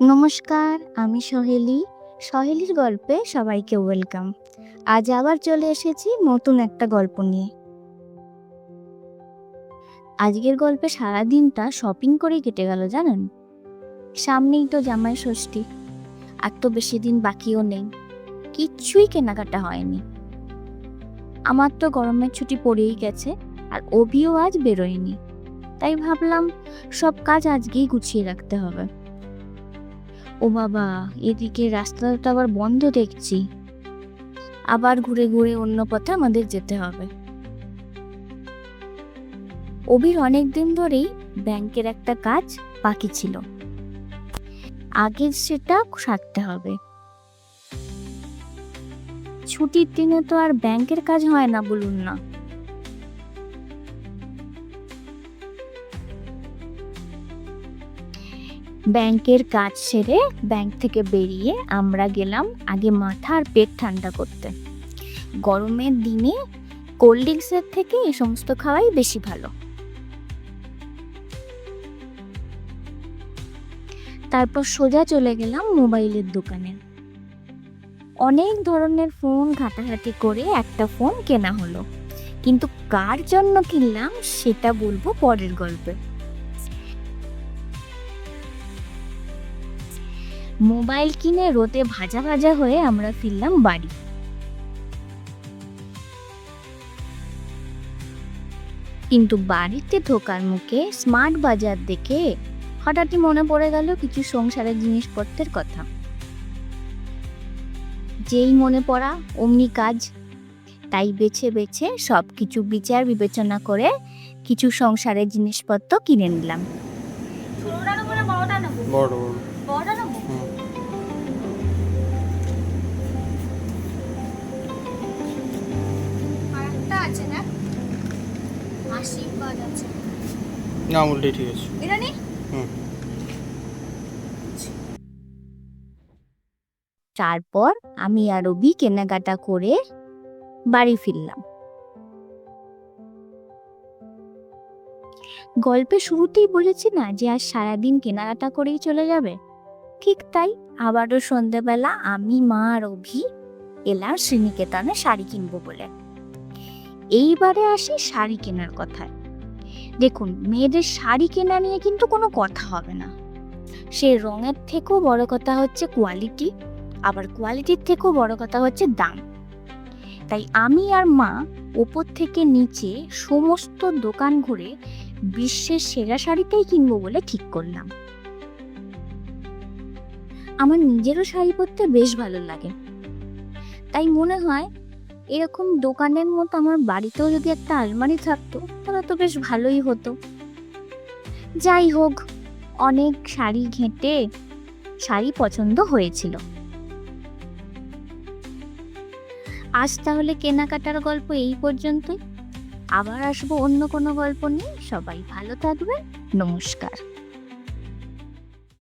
নমস্কার, আমি সহেলি। সহেলির গল্পে সবাইকে ওয়েলকাম। আজ আবার চলে এসেছি নতুন একটা গল্প নিয়ে। আজকের গল্পে সারা দিনটা শপিং করেই কেটে গেল, জানেন? সামনেই তো জামাই ষষ্ঠী। আর তো বেশি দিন বাকিও নেই। কিচ্ছুই কেনাকাটা হয়নি। আমার তো গরমের ছুটি পড়েই গেছে, আর অভিও আজ বেরোয়নি। তাই ভাবলাম সব কাজ আজকেই গুছিয়ে রাখতে হবে। ও বাবা, এদিকে রাস্তাটা আবার বন্ধ দেখছি। আবার ঘুরে ঘুরে অন্য পথে আমাদের যেতে হবে। অভির অনেক দিন ধরেই ব্যাংকের একটা কাজ বাকি ছিল। আগে সেটা সারতে হবে। ছুটির দিনে তো আর ব্যাংকের কাজ হয় না, বলুন না। ব্যাংকের কাজ সেরে ব্যাংক থেকে বেরিয়ে আমরা গেলাম আগে মাথা আর পেট ঠান্ডা করতে। গরমের দিনে কোল্ড ড্রিঙ্কসের থেকে এই সমস্ত খাওয়াই বেশি ভালো। তারপর সোজা চলে গেলাম মোবাইলের দোকানে। অনেক ধরনের ফোন ঘাটাঘাটি করে একটা ফোন কেনা হলো। কিন্তু কার জন্য কিনলাম সেটা বলব পরের গল্পে। মোবাইল কিনে রোতে ভাজা ভাজা হয়ে আমরা ফিরলাম বাড়ি। কিন্তু বাড়িতে ঢোকার মুখে স্মার্ট বাজার দেখে হঠাৎই মনে পড়ে গেল কিছু সংসারের জিনিসপত্রের কথা। যেই মনে পড়া অমনি কাজ। তাই বেছে বেছে সব কিছু বিচার বিবেচনা করে কিছু সংসারের জিনিসপত্র কিনে নিলাম। বড় বড়। আশীর্বাদ আছে। না আমুলটাই ঠিক আছে। এটা নি। হুম। তারপর আমি আর অভি কেনাকাটা করে বাড়ি ফিরলাম। গল্পের শুরুতেই বলেছি না যে আর সারাদিন কেনাকাটা করেই চলে যাবে? ঠিক তাই আবারও সন্ধেবেলা আমি মা আর অভি এলাম শ্রীনিকেতনে শাড়ি কিনবো বলে। এইবারে আসি শাড়ি কেনার কথায়। দেখুন, মেয়েদের শাড়ি কেনা নিয়ে কিন্তু কোনো কথা হবে না। সে রঙের থেকেও বড় কথা হচ্ছে কোয়ালিটি আবার কোয়ালিটির থেকেও বড় কথা হচ্ছে দাম। তাই আমি আর মা ওপর থেকে নিচে সমস্ত দোকান ঘুরে বিশ্বের সেরা শাড়িটাই কিনবো বলে ঠিক করলাম। আমার নিজেরও শাড়ি পরতে বেশ ভালো লাগে। তাই মনে হয় এরকম দোকানের মতো আমার বাড়িতেও যদি একটা আলমারি থাকতো, তাহলে তো বেশ ভালোই হতো। যাই হোক, অনেক শাড়ি ঘেঁটে শাড়ি পছন্দ হয়েছিল। আজ তাহলে কেনাকাটার গল্প এই পর্যন্তই। আবার আসব অন্য কোনো গল্প নিয়ে। সবাই ভালো থাকবে নমস্কার।